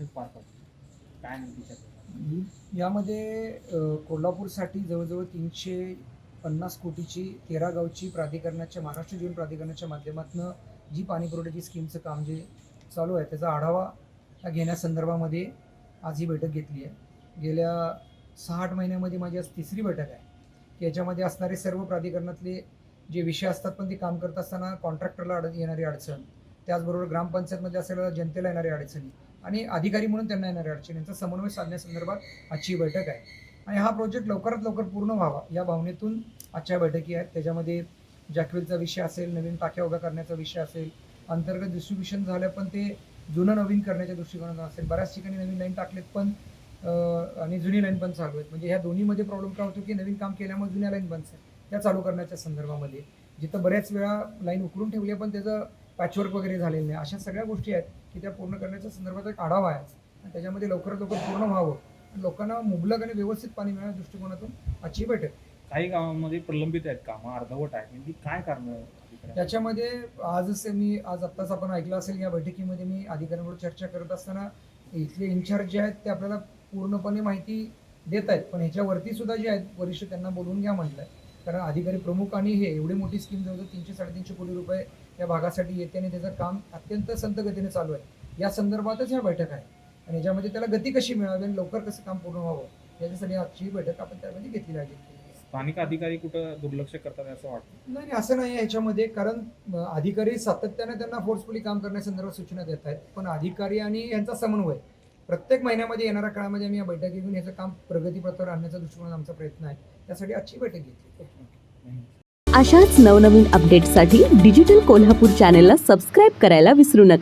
हे पार काय नेमकी यामध्ये कोल्हापूरसाठी जवळजवळ तीनशे पन्नास कोटीची तेरा गावची प्राधिकरणाच्या महाराष्ट्र जीवन प्राधिकरणाच्या माध्यमातून जी पाणी पुरवठ्याची स्कीमचं काम जे चालू आहे त्याचा आढावा घेण्यासंदर्भामध्ये आज ही बैठक घेतली आहे. गेल्या सहा आठ महिन्यामध्ये माझी आज तिसरी बैठक आहे. की याच्यामध्ये असणारे सर्व प्राधिकरणातले जे विषय असतात पण ते काम करत असताना कॉन्ट्रॅक्टरला अड येणारी अडचण त्याचबरोबर ग्रामपंचायतमध्ये असलेल्या जनतेला येणाऱ्या अडचणी आणि अधिकारी म्हणून त्यांना येणाऱ्या अडचणींचा समन्वय साधण्यासंदर्भात आजची बैठक आहे. आणि हा प्रोजेक्ट लवकरात लवकर पूर्ण व्हावा या भावनेतून आजच्या बैठकी आहेत. त्याच्यामध्ये जॅकवेलचा विषय असेल नवीन टाक्या उभ्या करण्याचा विषय असेल अंतर्गत डिस्ट्रीब्युशन झालं पण ते जुनं नवीन करण्याच्या दृष्टिकोनातून असेल. बऱ्याच ठिकाणी नवीन लाईन टाकलेत पण आणि जुनी लाईन पण चालू आहेत. म्हणजे ह्या दोन्हीमध्ये प्रॉब्लेम काय होतो की नवीन काम केल्यामुळे जुन्या लाईन बंद आहेत त्या चालू करण्याच्या संदर्भामध्ये. जिथं बऱ्याच वेळा लाईन उकरून ठेवली आहे पण त्याचं पॅचवर्क वगैरे झालेलं नाही. अशा सगळ्या गोष्टी आहेत की त्या पूर्ण करण्याच्या संदर्भात एक आढावा आहे. आणि त्याच्यामध्ये लवकरात लवकर पूर्ण व्हावं. लोकांना मुबलक आणि व्यवस्थित पाणी मिळण्याच्या दृष्टिकोनातून आजची बैठक काही गावांमध्ये प्रलंबित आहेत कामं अर्धवट आहेत. नेमकी काय कारण त्याच्यामध्ये आजच मी आज आत्ताच आपण ऐकलं असेल या बैठकीमध्ये मी अधिकाऱ्यांबरोबर चर्चा करत असताना इथले इन्चार्ज जे आहेत ते आपल्याला पूर्णपणे माहिती देत आहेत. पण ह्याच्यावरती सुद्धा जे आहेत वरिष्ठ त्यांना बोलवून घ्या म्हटलंय. कारण अधिकारी प्रमुख आणि हे एवढी मोठी स्कीम जवळजवळ तीनशे साडेतीनशे कोटी रुपये या भागासाठी येते आणि त्याचं काम अत्यंत संत गतीने चालू आहे. या संदर्भातच ह्या बैठक आहे. आणि याच्यामध्ये त्याला गती कशी मिळावी आणि लवकर कसं काम पूर्ण व्हावं याच्यासाठी आजची ही बैठक आपण त्यामध्ये घेतलेली आहे. स्थानिक अधिकारी कुठं दुर्लक्ष करतात असं वाटतं? नाही असं नाही आहे याच्यामध्ये. कारण अधिकारी सातत्याने त्यांना फोर्सफुली काम करण्यासंदर्भात सूचना देत आहेत. पण अधिकारी आणि यांचा समन्वय प्रत्येक महिन्यामध्ये येणाऱ्या काळामध्ये आम्ही या बैठकी घेऊन याचं काम प्रगतीपथावर आणण्याचा दृष्टिकोन आमचा प्रयत्न आहे. त्यासाठी आजची बैठक घेतली. अशाच नवनवीन अपडेट्ससाठी डिजिटल कोल्हापूर चॅनेलला सबस्क्राईब करायला विसरू नका.